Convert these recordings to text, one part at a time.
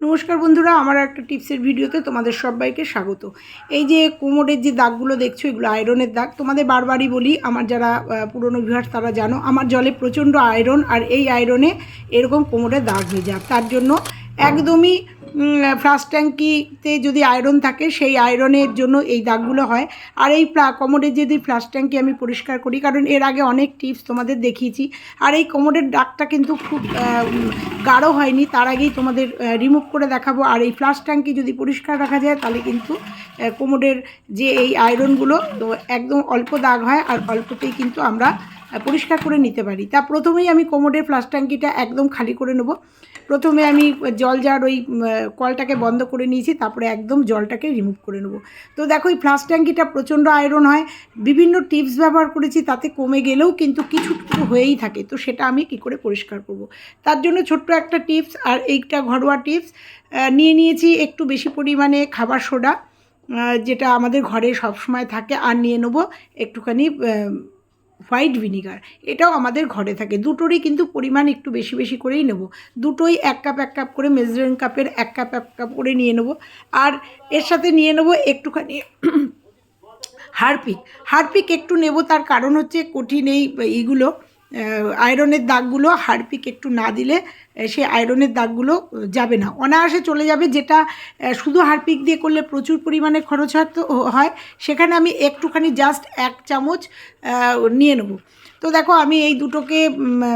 নমস্কার বন্ধুরা, আমার একটা টিপসের ভিডিওতে তোমাদের সবাইকে স্বাগত। এই যে কোমরের যে দাগগুলো দেখছ, এগুলো আয়রনের দাগ, তোমাদের বারবারই বলি, আমার যারা পুরনো ভিউয়ার্স তারা জানো, আমার জলে প্রচণ্ড আয়রন, আর এই আয়রনে এরকম কোমরে দাগ হয়ে যায়। তার জন্য একদমই ফ্লাস ট্যাঙ্কিতে যদি আয়রন থাকে, সেই আয়রনের জন্য এই দাগগুলো হয়। আর এই কোমরের যদি ফ্লাস ট্যাঙ্কি আমি পরিষ্কার করি, কারণ এর আগে অনেক টিপস তোমাদের দেখিয়েছি। আর এই কোমরের দাগটা কিন্তু খুব গাঢ় হয়নি, তার আগেই তোমাদের রিমুভ করে দেখাবো। আর এই ফ্লাস ট্যাঙ্কি যদি পরিষ্কার রাখা যায়, তাহলে কিন্তু কোমরের যে এই আয়রনগুলো তো একদম অল্প দাগ হয়, আর অল্পতেই কিন্তু আমরা পরিষ্কার করে নিতে পারি। তা প্রথমেই আমি কোমরের ফ্লাস ট্যাঙ্কিটা একদম খালি করে নেব। প্রথমে আমি জল যার ওই কলটাকে বন্ধ করে নিয়েছি, তারপরে একদম জলটাকে রিমুভ করে নেব। তো দেখো, এই ফ্লাস ট্যাঙ্কিটা প্রচণ্ড আয়রন হয়। বিভিন্ন টিপস ব্যবহার করেছি, তাতে কমে গেলেও কিন্তু কিছু কিছু হয়েই থাকে। তো সেটা আমি কি করে পরিষ্কার করব? তার জন্য ছোট্ট একটা টিপস আর এইটা ঘরোয়া টিপস নিয়ে নিয়েছি একটু বেশি পরিমাণে খাবার সোডা যেটা আমাদের ঘরে সবসময় থাকে, আর নিয়ে নেব একটুখানি হোয়াইট ভিনিগার, এটাও আমাদের ঘরে থাকে। দুটোরই কিন্তু পরিমাণ একটু বেশি বেশি করেই নেব। দুটোই এক কাপ এক কাপ করে মেজারিং কাপের এক কাপ এক কাপ করে নিয়ে নেব। আর এর সাথে নিয়ে নেব একটুখানি হারপিক। হারপিক একটু নেব, তার কারণ হচ্ছে কঠিন এই, এইগুলো। আয়রনের দাগগুলো হারপিক একটু না দিলে সেই আয়রনের দাগগুলো যাবে না। অনায়াসে চলে যাবে যেটা শুধু হারপিক দিয়ে করলে প্রচুর পরিমাণে খরচ হয়, সেখানে আমি একটুখানি জাস্ট এক চামচ নিয়ে নেব। তো দেখো, আমি এই দুটোকে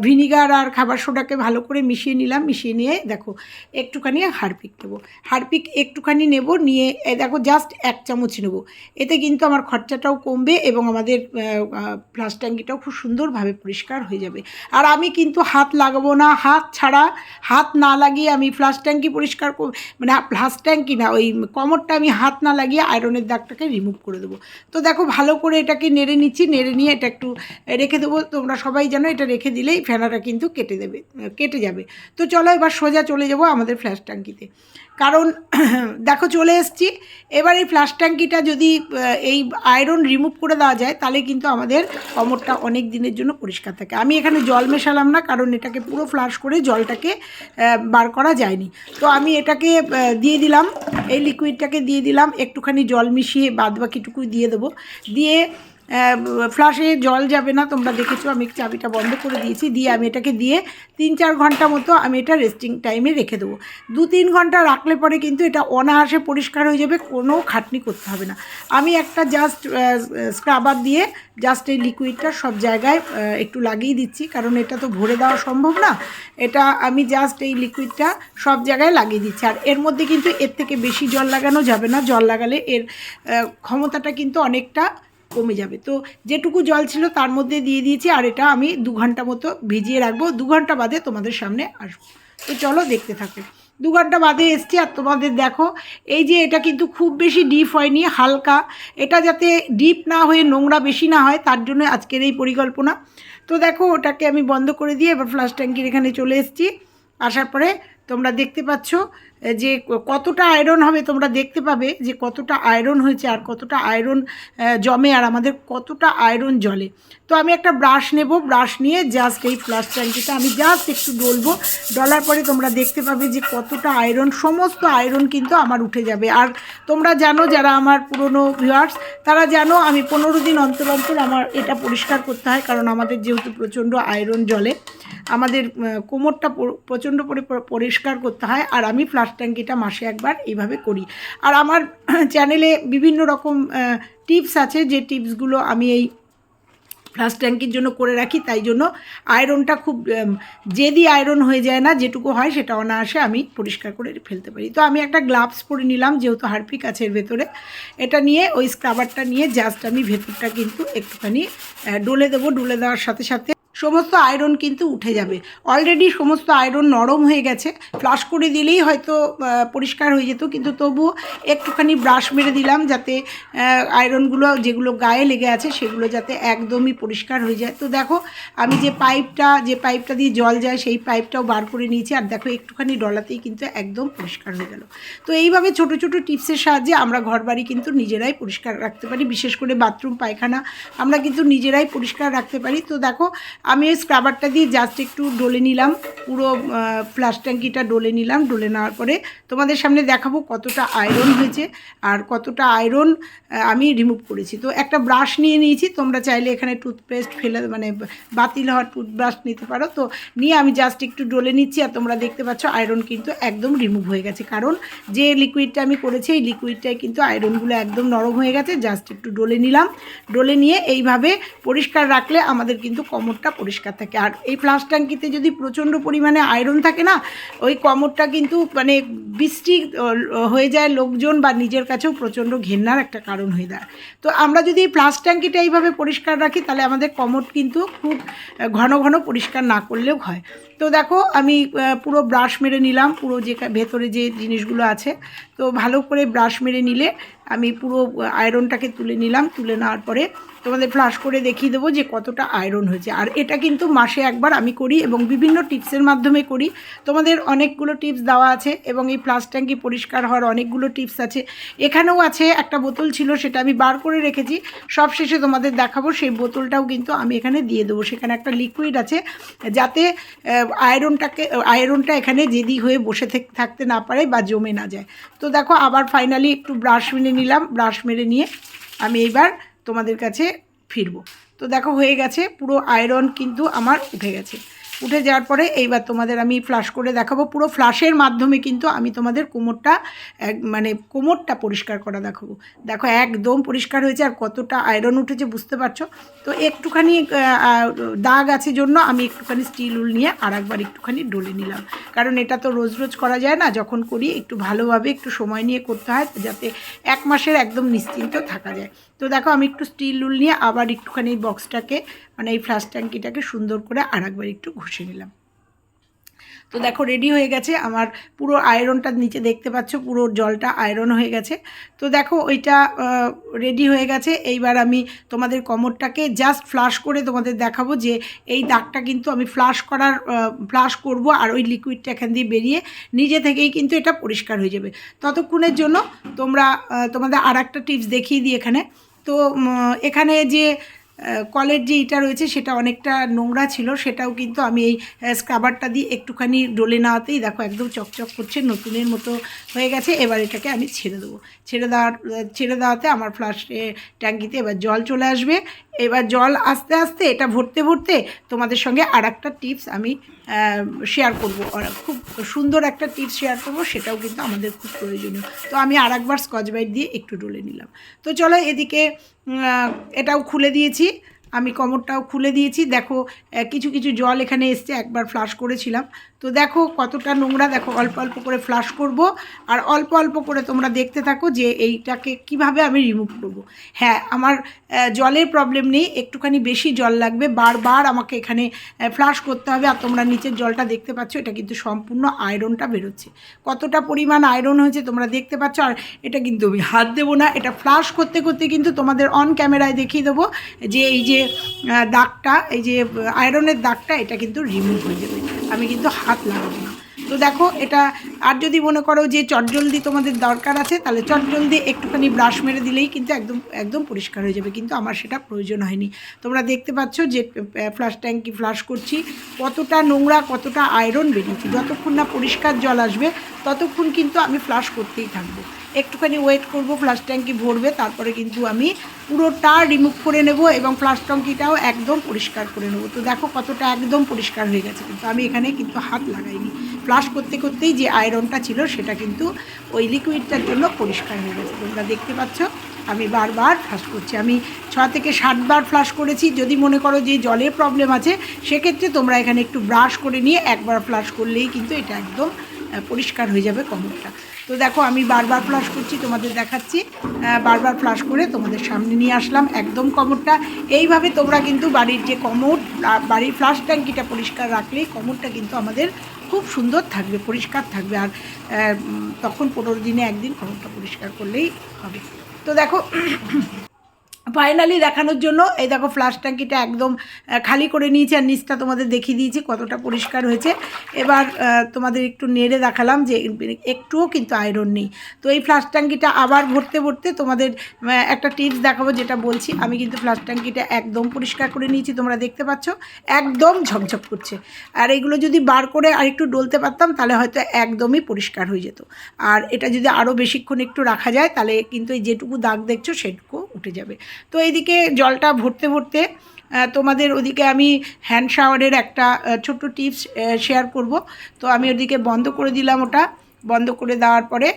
ভিনিগার আর খাবার সোডাকে ভালো করে মিশিয়ে নিলাম, মিশিয়ে নিয়ে দেখো, একটুখানি হারপিক নেব। হারপিক একটুখানি নেব, নিয়ে দেখো জাস্ট এক চামচ নেব। এতে কিন্তু আমার খরচাটাও কমবে এবং আমাদের ফ্লাস ট্যাঙ্কিটাও খুব সুন্দরভাবে পরিষ্কার হয়ে যাবে। আর আমি কিন্তু হাত লাগাবো না, হাত ছাড়া, হাত না লাগিয়ে আমি ফ্লাস ট্যাঙ্কি পরিষ্কার কর- মানে ফ্লাস ট্যাঙ্কি না, ওই কমরটা আমি হাত না লাগিয়ে আয়রনের দাগটাকে রিমুভ করে দেবো। তো দেখো, ভালো করে এটাকে নেড়ে নিচ্ছি, নেড়ে নিয়ে এটা একটু রেখে দেবো। তোমরা সবাই জানো এটা রেখে দিলেই ফেনাটা কিন্তু কেটে দেবে, কেটে যাবে। তো চলো এবার সোজা চলে যাব আমাদের ফ্ল্যাশ ট্যাঙ্কিতে কারণ দেখো চলে এসছি। এবার এই ফ্ল্যাশ ট্যাঙ্কিটা যদি এই আয়রন রিমুভ করে দেওয়া যায়, তাহলে কিন্তু আমাদের কমরটা অনেক দিনের জন্য পরিষ্কার থাকে। আমি এখানে জল মেশালাম না, কারণ এটাকে পুরো ফ্লাশ করে জলটাকে বার করা যায়নি। তো আমি এটাকে দিয়ে দিলাম, এই লিকুইডটাকে দিয়ে দিলাম, একটুখানি জল মিশিয়ে বাদ বাকিটুকু দিয়ে দেবো। দিয়ে ফ্লাশে জল যাবে না, তোমরা দেখেছ আমি চাবিটা বন্ধ করে দিয়েছি, দিয়ে আমি এটাকে দিয়ে তিন চার ঘণ্টা মতো আমি এটা রেস্টিং টাইমে রেখে দেবো। দু তিন ঘণ্টা রাখলে পরে কিন্তু এটা অনায়াসে পরিষ্কার হয়ে যাবে, কোনো খাটনি করতে হবে না। আমি একটা জাস্ট স্ক্রাবার দিয়ে জাস্ট এই লিকুইডটা সব জায়গায় একটু লাগিয়ে দিচ্ছি, কারণ এটা তো ভরে দেওয়া সম্ভব না। এটা আমি জাস্ট এই লিকুইডটা সব জায়গায় লাগিয়ে দিচ্ছি। আর এর মধ্যে কিন্তু এর থেকে বেশি জল লাগানো যাবে না। জল লাগালে এর ক্ষমতাটা কিন্তু অনেকটা কমে যাবে। তো যেটুকু জল ছিল তার মধ্যে দিয়ে দিয়েছি, আর এটা আমি দু ঘণ্টা মতো ভিজিয়ে রাখব। দু ঘণ্টা বাদে তোমাদের সামনে আসব। তো চলো দেখতে থাকো। দু ঘণ্টা বাদে এসছি, আর তোমাদের দেখো, এই যে এটা কিন্তু খুব বেশি ডিপ হয়নি, হালকা। এটা যাতে ডিপ না হয়ে নোংরা বেশি না হয়, তার জন্য আজকের এই পরিকল্পনা। তো দেখো, ওটাকে আমি বন্ধ করে দিয়ে এবার ফ্লাশ ট্যাঙ্কির এখানে চলে এসেছি। আসার পরে তোমরা দেখতে পাচ্ছ যে কতটা আয়রন হবে তোমরা দেখতে পাবে যে কতটা আয়রন হয়েছে আর কতটা আয়রন জমে আর আমাদের কতটা আয়রন জলে তো আমি একটা ব্রাশ নেব ব্রাশ নিয়ে জাস্ট এই ফ্লাশ ট্যাঙ্কিটা আমি জাস্ট একটু ডলবো, ডলার পরে তোমরা দেখতে পাবে যে কতটা আয়রন সমস্ত আয়রন কিন্তু আমার উঠে যাবে। আর তোমরা জানো যারা আমার পুরনো ভিউয়ার্স তারা জানো আমি পনেরো দিন অন্তর অন্তর আমার এটা পরিষ্কার করতে হয়, কারণ আমাদের যেহেতু প্রচণ্ড আয়রন জলে আমাদের কোমরটা প্রচণ্ড করে পরিষ্কার করতে হয়, আর আমি ফ্লাশ ট্যাঙ্কিটা মাসে একবার এইভাবে করি। আর আমার চ্যানেলে বিভিন্ন রকম টিপস আছে, যে টিপসগুলো আমি এই ফ্লাশ ট্যাঙ্কির জন্য করে রাখি, তাই জন্য আয়রনটা খুব যেদি আয়রন হয়ে যায় না, যেটুকু হয় সেটা অনায়াসে আমি পরিষ্কার করে ফেলতে পারি। তো আমি একটা গ্লাভস পরে নিলাম, যেহেতু হারপিক আছে এর ভেতরে। এটা নিয়ে ওই স্ক্রাবারটা নিয়ে জাস্ট আমি ভেতরটা কিন্তু একটুখানি ডলে দেবো, ডলে দেওয়ার সাথে সাথে সমস্ত আয়রন কিন্তু উঠে যাবে। অলরেডি সমস্ত আয়রন নরম হয়ে গেছে। ফ্লাশ করে দিলেই হয়তো পরিষ্কার হয়ে যেত। কিন্তু তবুও একটুখানি ব্রাশ মেরে দিলাম যাতে আয়রনগুলো যেগুলো গায়ে লেগে আছে সেগুলো যাতে একদমই পরিষ্কার হয়ে যায়। তো দেখো, আমি যে পাইপটা যে পাইপটা দিয়ে জল যায় সেই পাইপটাও বার করে নিয়েছি। আর দেখো, একটুখানি ডলাতেই কিন্তু একদম পরিষ্কার হয়ে গেল। তো এইভাবে ছোট ছোট টিপসের সাহায্যে আমরা ঘরবাড়ি কিন্তু নিজেরাই পরিষ্কার রাখতে পারি। বিশেষ করে বাথরুম পায়খানা আমরা কিন্তু নিজেরাই পরিষ্কার রাখতে পারি। তো দেখো আমি ওই স্ক্রাবারটা দিয়ে জাস্ট একটু ডলে নিলাম, পুরো ফ্লাশ ট্যাঙ্কিটা ডলে নিলাম, ডলে নেওয়ার পরে তোমাদের সামনে দেখাবো কতটা আয়রন হয়েছে আর কতটা আয়রন আমি রিমুভ করেছি। তো একটা ব্রাশ নিয়ে নিয়েছি, তোমরা চাইলে এখানে টুথপেস্ট ফেলে মানে বাতিল হওয়ার টুথব্রাশ নিতে পারো। তো নিয়ে আমি জাস্ট একটু ডলে নিচ্ছি আর তোমরা দেখতে পাচ্ছ আয়রন কিন্তু একদম রিমুভ হয়ে গেছে। কারণ যে লিকুইডটা আমি করেছি, এই লিকুইডটায় কিন্তু আয়রনগুলো একদম নরম হয়ে গেছে। জাস্ট একটু ডলে নিলাম, ডলে নিয়ে এইভাবে পরিষ্কার রাখলে আমাদের কিন্তু কমরটা পরিষ্কার থাকে। আর এই ফ্লাশ ট্যাঙ্কিতে যদি প্রচণ্ড পরিমাণে আয়রন থাকে না, ওই কমরটা কিন্তু মানে বৃষ্টি হয়ে যায় লোকজন বা নিজের কাছেও প্রচণ্ড ঘেন্নার একটা কারণ হয়ে দাঁড়ায়। তো আমরা যদি এই ফ্লাশ ট্যাঙ্কিটা এইভাবে পরিষ্কার রাখি, তাহলে আমাদের কমর কিন্তু খুব ঘন ঘন পরিষ্কার না করলেও হয়। তো দেখো, আমি পুরো ব্রাশ মেরে নিলাম, পুরো যে ভেতরে যে জিনিসগুলো আছে। তো ভালো করে ব্রাশ মেরে নিলে আমি পুরো আয়রনটাকে তুলে নিলাম, তুলে নেওয়ার পরে তোমাদের ফ্লাশ করে দেখিয়ে দেবো যে কতটা আয়রন হয়েছে। আর এটা কিন্তু মাসে একবার আমি করি এবং বিভিন্ন টিপসের মাধ্যমে করি। তোমাদের অনেকগুলো টিপস দেওয়া আছে এবং এই ফ্লাশ ট্যাঙ্কি পরিষ্কার হওয়ার অনেকগুলো টিপস আছে। এখানেও আছে একটা বোতল ছিল, সেটা আমি বার করে রেখেছি। সব শেষে তোমাদের দেখাবো, সেই বোতলটাও কিন্তু আমি এখানে দিয়ে দেবো। সেখানে একটা লিকুইড আছে, যাতে আয়রনটাকে, আয়রনটা এখানে জেদি হয়ে বসে থাক- থাকতে না পারে বা জমে না যায়। তো দেখো, আবার ফাইনালি একটু ব্রাশ মেরে নিলাম ব্রাশ মেরে নিয়ে আমি এইবার তোমাদের কাছে ফিরবো। তো দেখো, হয়ে গেছে, পুরো আয়রন কিন্তু আমার উঠে গেছে। উঠে যাওয়ার পরে এইবার তোমাদের আমি ফ্লাশ করে দেখাবো। পুরো ফ্লাশের মাধ্যমে কিন্তু আমি তোমাদের কোমরটা মানে কোমরটা পরিষ্কার করা দেখাবো। দেখো একদম পরিষ্কার হয়েছে আর কতটা আয়রন উঠেছে বুঝতে পারছ? তো একটুখানি দাগ আছে জন্য আমি একটুখানি স্টিল উল নিয়ে আর একবার একটুখানি ডলে নিলাম। কারণ এটা তো রোজ রোজ করা যায় না। যখন করি একটু ভালোভাবে একটু সময় নিয়ে করতে হয়, যাতে এক মাসের একদম নিশ্চিন্ত থাকা যায়। তো দেখো আমি একটু স্টিল উল নিয়ে আবার একটুখানি বক্সটাকে মানে এই ফ্লাশ ট্যাঙ্কিটাকে সুন্দর করে আর একবার একটু ঘষে নিলাম। তো দেখো রেডি হয়ে গেছে, আমার পুরো আয়রনটা নিচে দেখতে পাচ্ছ, পুরো জলটা আয়রন হয়ে গেছে। তো দেখো ওইটা রেডি হয়ে গেছে, এইবার আমি তোমাদের কমরটাকে জাস্ট ফ্লাশ করে তোমাদের দেখাবো যে এই দাগটা কিন্তু আমি ফ্লাশ করার ফ্লাশ করব আর ওই লিকুইডটা এখান দিয়ে বেরিয়ে নিজে থেকেই কিন্তু এটা পরিষ্কার হয়ে যাবে। ততক্ষণের জন্য তোমরা তোমাদের আর একটা টিপস দেখিয়ে দিই এখানে। তো এখানে যে কলের যে এটা রয়েছে সেটা অনেকটা নোংরা ছিল, সেটাও কিন্তু আমি এই স্ক্রাবারটা দিয়ে একটুখানি ডলে নেওয়াতেই দেখো একদম চকচক করছে, নতুনের মতো হয়ে গেছে। এবার এটাকে আমি ছেড়ে দেবো। ছেড়ে দেওয়ার, ছেড়ে দেওয়াতে আমার ফ্লাস্টে ট্যাঙ্কিতে এবার জল চলে আসবে। এবার জল আস্তে আস্তে এটা ভরতে ভরতে তোমাদের সঙ্গে আর একটা টিপস আমি শেয়ার করব। খুব সুন্দর একটা টিপস শেয়ার করব, সেটাও কিন্তু আমাদের খুব প্রয়োজনীয়। তো আমি আর একবার স্কচ বাইট দিয়ে একটু ডলে নিলাম। তো চলো এদিকে এটাও খুলে দিয়েছি। আমি কমরটাও খুলে দিয়েছি। দেখো কিছু কিছু জল এখানে এসছে, একবার ফ্লাশ করেছিলাম। তো দেখো কতটা নোংরা, দেখো অল্প অল্প করে ফ্লাশ করব। আর অল্প অল্প করে তোমরা দেখতে থাকো যে এইটাকে কীভাবে আমি রিমুভ করব। হ্যাঁ আমার জলের প্রবলেম নেই, একটুখানি বেশি জল লাগবে। বারবার আমাকে এখানে ফ্লাশ করতে হবে আর তোমরা নিচের জলটা দেখতে পাচ্ছ, এটা কিন্তু সম্পূর্ণ আয়রনটা বেরোচ্ছে। কতটা পরিমাণ আয়রন হয়েছে তোমরা দেখতে পাচ্ছ, আর এটা কিন্তু আমি হাত দেবো না, এটা ফ্লাশ করতে করতে কিন্তু তোমাদের অন ক্যামেরায় দেখিয়ে দেবো যে এই যে দাগটা, এই যে আয়রনের দাগটা, এটা কিন্তু রিমুভ হয়ে যাবে। আমি কিন্তু হাত লাগাবো না। তো দেখো, এটা আর যদি মনে করো যে চটজলদি তোমাদের দরকার আছে, তাহলে চটজলদি একটুখানি ব্রাশ মেরে দিলেই কিন্তু একদম একদম পরিষ্কার হয়ে যাবে। কিন্তু আমার সেটা প্রয়োজন হয়নি। তোমরা দেখতে পাচ্ছ যে ফ্লাশ ট্যাঙ্কি ফ্লাশ করছি। কতটা নোংরা, কতটা আয়রন বেরিয়েছে। যতক্ষণ না পরিষ্কার জল আসবে, ততক্ষণ কিন্তু আমি ফ্লাশ করতেই থাকব। একটুখানি ওয়েট করব ফ্লাশ ট্যাঙ্কি ভরবে, তারপরে কিন্তু আমি পুরোটা রিমুভ করে নেব এবং ফ্লাশ ট্যাঙ্কিটাও একদম পরিষ্কার করে নেব। তো দেখো কতটা একদম পরিষ্কার হয়ে গেছে, কিন্তু আমি এখানে কিন্তু হাত লাগাইনি। ফ্লাশ করতে করতেই যে আয়রনটা ছিল, সেটা কিন্তু ওই লিকুইডটার জন্য পরিষ্কার হয়ে গেছে। তোমরা দেখতে পাচ্ছ, আমি বারবার ফ্লাশ করছি। আমি ছ থেকে ষাটবার ফ্লাশ করেছি। যদি মনে করো যে জলের প্রবলেম আছে, সেক্ষেত্রে তোমরা এখানে একটু ব্রাশ করে নিয়ে একবার ফ্লাশ করলেই কিন্তু এটা একদম পরিষ্কার হয়ে যাবে কমরটা। তো দেখো, আমি বারবার ফ্লাশ করছি, তোমাদের দেখাচ্ছি। বারবার ফ্লাশ করে তোমাদের সামনে নিয়ে আসলাম একদম কমরটা। এইভাবে তোমরা কিন্তু বাড়ির যে কমর বাড়ির ফ্লাশ ট্যাঙ্কিটা পরিষ্কার রাখলেই কমরটা কিন্তু আমাদের খুব সুন্দর থাকবে, পরিষ্কার থাকবে। আর তখন পনেরো দিনে একদিন কমরটা পরিষ্কার করলেই হবে। তো দেখো ফাইনালি দেখানোর জন্য, এই দেখো ফ্লাশ ট্যাঙ্কিটা একদম খালি করে নিয়েছি আর নিচটা তোমাদের দেখিয়ে দিয়েছি, কতটা পরিষ্কার হয়েছে। এবার তোমাদের একটু নেড়ে দেখালাম যে একটুও কিন্তু আয়রন নেই। তো এই ফ্লাশ ট্যাঙ্কিটা আবার ভরতে ভরতে তোমাদের একটা টিপস দেখাবো যেটা বলছি। আমি কিন্তু ফ্লাশ ট্যাঙ্কিটা একদম পরিষ্কার করে নিয়েছি, তোমরা দেখতে পাচ্ছ, একদম ঝকঝক করছে। আর এগুলো যদি বার করে আর একটু ডলতে পারতাম, তাহলে হয়তো একদমই পরিষ্কার হয়ে যেত। আর এটা যদি আরও বেশিক্ষণ একটু রাখা যায়, তাহলে কিন্তু এই যেটুকু দাগ দেখছ, সেটুকু উঠে যাবে। তো এইদিকে জলটা ভরতে ভরতে তোমাদের ওদিকে আমি হ্যান্ড শাওয়ারের একটা ছোট্ট টিপস শেয়ার করব। তো আমি ওদিকে বন্ধ করে দিলাম ওটা। বন্ধ করে দেওয়ার পরে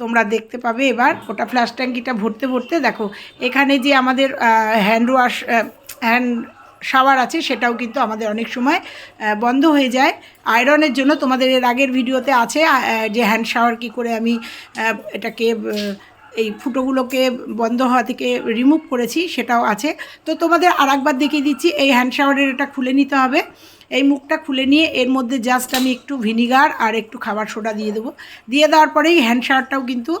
তোমরা দেখতে পাবে এবার ওটা ফ্ল্যাশ ট্যাঙ্কিটা ভরতে ভরতে। দেখো, এখানে যে আমাদের হ্যান্ড ওয়াশ হ্যান্ড শাওয়ার আছে, সেটাও কিন্তু আমাদের অনেক সময় বন্ধ হয়ে যায়। আয়রনের জন্য তোমাদের এর আগের ভিডিওতে আছে যে হ্যান্ড শাওয়ার কী করে আমি এটাকে এই ফুটোগুলোকে বন্ধ হওয়া থেকে রিমুভ করেছি, সেটাও আছে। তো তোমাদের আর একবার দেখিয়ে দিচ্ছি, এই হ্যান্ড শাওয়ারের এটা খুলে নিতে হবে। এই মুখটা খুলে নিয়ে এর মধ্যে জাস্ট আমি একটু ভিনিগার আর একটু খাবার সোডা দিয়ে দেবো। দিয়ে দেওয়ার পরেই হ্যান্ড শাওয়ারটাও কিন্তু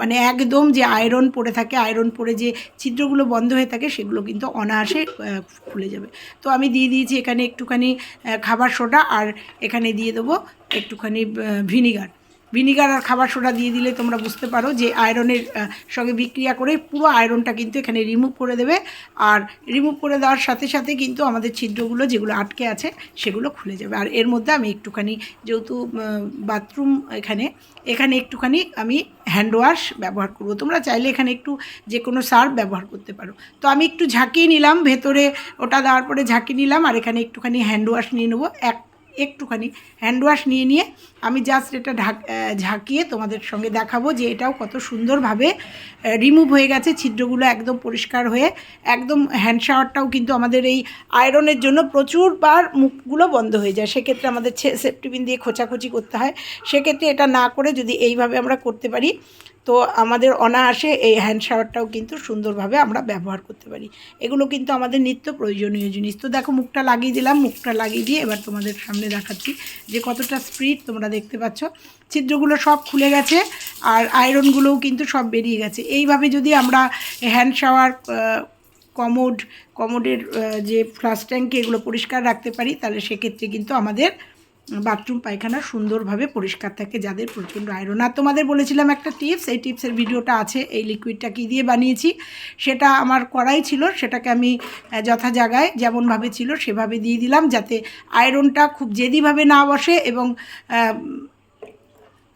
মানে একদম যে আয়রন পড়ে থাকে আয়রন পড়ে যে ছিদ্রগুলো বন্ধ হয়ে থাকে, সেগুলো কিন্তু অনায়াসে খুলে যাবে। তো আমি দিয়ে দিয়েছি এখানে একটুখানি খাবার সোডা আর এখানে দিয়ে দেবো একটুখানি ভিনিগার ভিনিগার আর খাবার সোডা দিয়ে দিলে তোমরা বুঝতে পারো যে আয়রনের সঙ্গে বিক্রিয়া করে পুরো আয়রনটা কিন্তু এখানে রিমুভ করে দেবে। আর রিমুভ করে দেওয়ার সাথে সাথে কিন্তু আমাদের ছিদ্রগুলো যেগুলো আটকে আছে সেগুলো খুলে যাবে। আর এর মধ্যে আমি একটুখানি যেহেতু বাথরুম এখানে এখানে একটুখানি আমি হ্যান্ড ওয়াশ ব্যবহার করব। তোমরা চাইলে এখানে একটু যে কোনো সার্ফ ব্যবহার করতে পারো। তো আমি একটু ঝাঁকিয়ে নিলাম, ভেতরে ওটা দেওয়ার পরে ঝাঁকিয়ে নিলাম, আর এখানে একটুখানি হ্যান্ড ওয়াশ নিয়ে নেব। এক একটুখানি হ্যান্ড ওয়াশ নিয়ে নিয়ে আমি জাস্ট এটা ঢাক ঝাঁকিয়ে তোমাদের সঙ্গে দেখাবো যে এটাও কত সুন্দরভাবে রিমুভ হয়ে গেছে। ছিদ্রগুলো একদম পরিষ্কার হয়ে একদম হ্যান্ড শাওয়ারটাও কিন্তু আমাদের এই আয়রনের জন্য প্রচুরবার মুখগুলো বন্ধ হয়ে যায়। সেক্ষেত্রে আমাদের সেফটিপিন দিয়ে খোঁচাখুচি করতে হয়। সেক্ষেত্রে এটা না করে যদি এইভাবে আমরা করতে পারি তো আমাদের অনায়াসে এই হ্যান্ড শাওয়ারটাও কিন্তু সুন্দরভাবে আমরা ব্যবহার করতে পারি। এগুলো কিন্তু আমাদের নিত্য প্রয়োজনীয় জিনিস। তো দেখো মুখটা লাগিয়ে দিলাম, মুখটা লাগিয়ে দিয়ে এবার তোমাদের সামনে দেখাচ্ছি যে কতটা স্পিড তোমরা দেখতে পাচ্ছ। ছিদ্রগুলো সব খুলে গেছে আর আয়রনগুলোও কিন্তু সব বেরিয়ে গেছে। এইভাবে যদি আমরা হ্যান্ড শাওয়ার কমোড কমোডের যে ফ্লাশ ট্যাঙ্কি এগুলো পরিষ্কার রাখতে পারি, তাহলে সেক্ষেত্রে কিন্তু আমাদের বাথরুম পায়খানা সুন্দরভাবে পরিষ্কার থাকে, যাদের প্রচণ্ড আয়রন আর তোমাদের বলেছিলাম একটা টিপস এই টিপসের ভিডিওটা আছে, এই লিকুইডটা কী দিয়ে বানিয়েছি? সেটা আমার করাই ছিল, সেটাকে আমি যথা জায়গায় যেমনভাবে ছিল সেভাবে দিয়ে দিলাম, যাতে আয়রনটা খুব জেদিভাবে না বসে এবং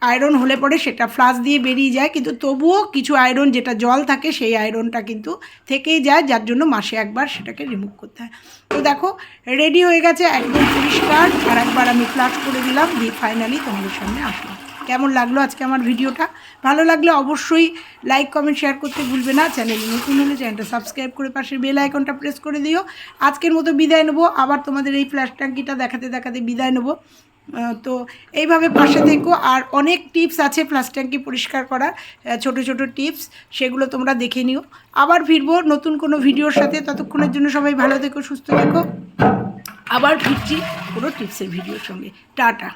আয়রন হলে পরে সেটা ফ্লাশ দিয়ে বেরিয়ে যায়, কিন্তু তবুও কিছু আয়রন যেটা জল থাকে সেই আয়রনটা কিন্তু থেকেই যায়, যার জন্য মাসে একবার সেটাকে রিমুভ করতে হয়। তো দেখো রেডি হয়ে গেছে, একদম পরিষ্কার। আর একবার আমি ফ্লাশ করে দিলাম, দিয়ে ফাইনালি তোমাদের সামনে আসলাম। কেমন লাগল আজকে আমার ভিডিওটা? ভালো লাগলে অবশ্যই লাইক কমেন্ট শেয়ার করতে ভুলবে না। চ্যানেল নতুন হলে চ্যানেলটা সাবস্ক্রাইব করে পাশে বেল আইকনটা প্রেস করে দিও। আজকের মতো বিদায় নেব। আবার তোমাদের এই ফ্ল্যাশ ট্যাঙ্কিটা দেখাতে দেখাতে বিদায় নেব। তো এইভাবে পাশে দেখো আর অনেক টিপস আছে প্লাস ট্যাঙ্কি পরিষ্কার করা ছোট ছোট টিপস, সেগুলো তোমরা দেখে নিও। আবার ফিরবো নতুন কোনো ভিডিওর সাথে। ততক্ষণের জন্য সবাই ভালো থেকো, সুস্থ থেকো। আবার ফিরছি কোনো টিপসের ভিডিওর সঙ্গে। টাটা।